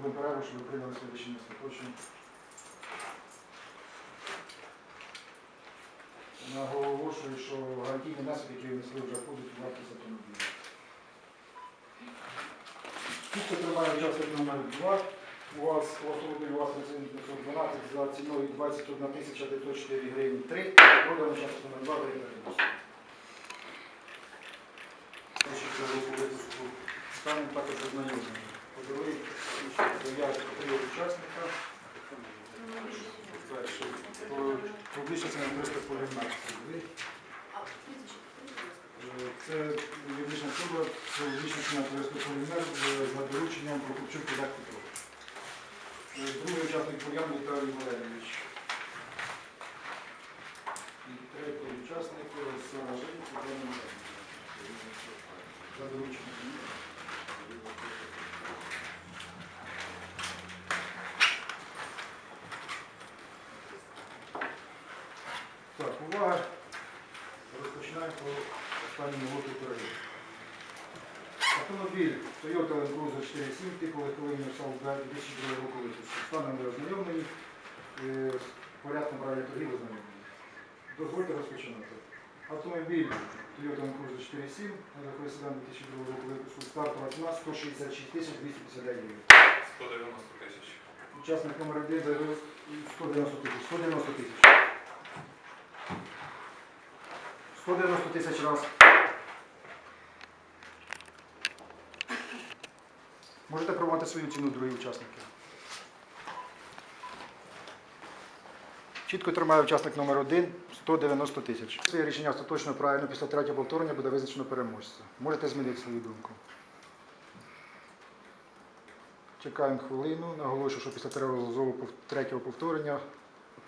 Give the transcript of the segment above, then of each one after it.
Перерву, щоб ви прийняли рішення остаточно. Наголошую, що гарантійні наслідки, які внесли вже входять у вартість автомобіля. Тут тримає учасник номер 2. У вас у автомобілі вас ліцензія 512 за ціною 21 тисяча 904 гривень 3. Продано учасник номер 2 гривень 90. Значить, це групу випуску станом також ознайомлені. Подали три учасника. Публічна ціна 317. Це юридична особа, юридична ціна товариства полімер е, за дорученням Прокопчук Олег Петров. Е, Другий учасник Бур'ян Віталій Валерійович. Третій учасник е, Саражин Світлана Михайлівна. За дорученням. Так, увага. Розпочинаємо по останньому лоту перевірки. Автомобіль Toyota Land Cruiser 4.7 типу легковий Мерсал 2002 року випуску. Станом не ознайомлені, е, порядком правильних торгів ознайомлені. Дозвольте розпочинати. Автомобіль Toyota Land Cruiser 4.7, легковий седан 2002 року випуску, стартова ціна 166 тисяч 259 гривень. 190 тисяч. Учасник номер 1 заявив 190 тисяч. 190 тисяч. 190 тисяч раз. Можете пробувати свою ціну, другі учасники. Чітко тримає учасник номер 1 190 тисяч. Своє рішення остаточно правильно після третього повторення буде визначено переможця. Можете змінити свою думку. Чекаємо хвилину. Наголошую, що після третього повторення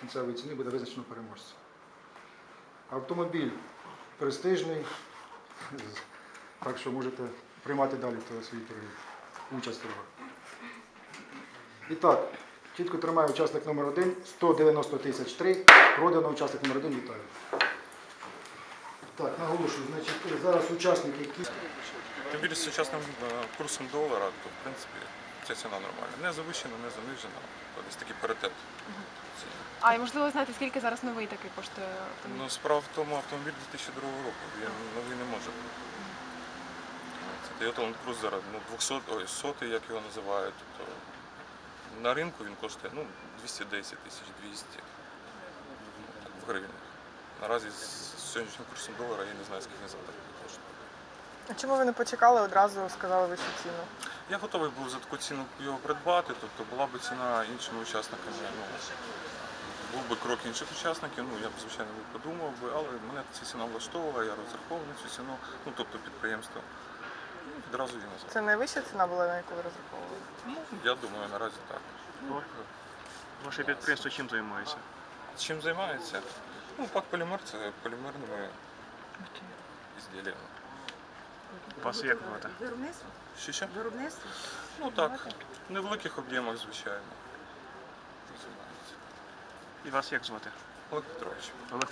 кінцевої ціни буде визначено переможця. Автомобіль престижний, так що можете приймати далі свої торги, участь торгах. І так, чітко тримає учасник номер 1 190 тисяч 3, продано учасник номер 1 вітаю. Так, наголошую, значить, зараз учасник, який Тим більше сучасним е, курсом долара, то в принципі ця ціна нормальна. Не завищена, не занижена. Десь такий паритет. ціни. А і можливо знаєте, скільки зараз новий такий коштує автомобіль? Ну, справа в тому, автомобіль 2002 року. Він новий не може бути. Це Toyota Land Cruiser, ну, 200, ой, сотий, як його називають. Тобто на ринку він коштує ну, 210 тисяч, 200 ну, в гривнях. Наразі з сьогоднішнім курсом долара я не знаю, скільки він завтра коштувати. А чому ви не почекали одразу сказали вищу ціну? Я готовий був за таку ціну його придбати, тобто була б ціна іншими учасниками. Ну, був би крок інших учасників, ну я б звичайно подумав би, але мене ця ціна влаштовувала, я розраховував на цю ціну, ну тобто підприємство. Ну, відразу її назвав. Це найвища ціна була, на яку ви розраховували? Ну, я думаю, наразі так. Ваше підприємство чим займається? Чим займається? Ну, пак полімер це полімерними ізділлями. Вас як звати? Виробництво? Що ще? Виробництво? Ну так, в невеликих об'ємах, звичайно. Займається. І вас як звати? Олег Петрович. Олег